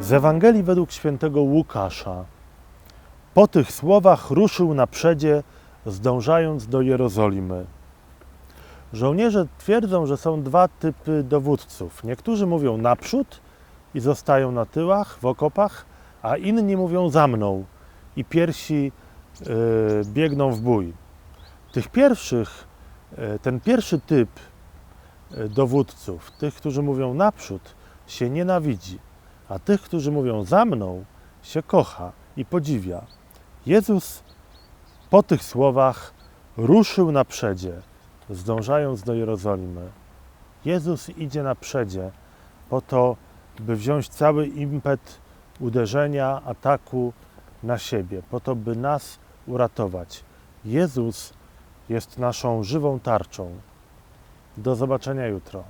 Z Ewangelii według świętego Łukasza. Po tych słowach ruszył na zdążając do Jerozolimy. Żołnierze twierdzą, że są dwa typy dowódców. Niektórzy mówią naprzód i zostają na tyłach, w okopach, a inni mówią za mną i pierwsi y, biegną w bój. Tych pierwszych, y, ten pierwszy typ y, dowódców, tych, którzy mówią naprzód, się nienawidzi, a tych, którzy mówią za mną, się kocha i podziwia. Jezus po tych słowach ruszył na zdążając do Jerozolimy. Jezus idzie na po to, by wziąć cały impet uderzenia, ataku na siebie, po to, by nas uratować. Jezus jest naszą żywą tarczą. Do zobaczenia jutro.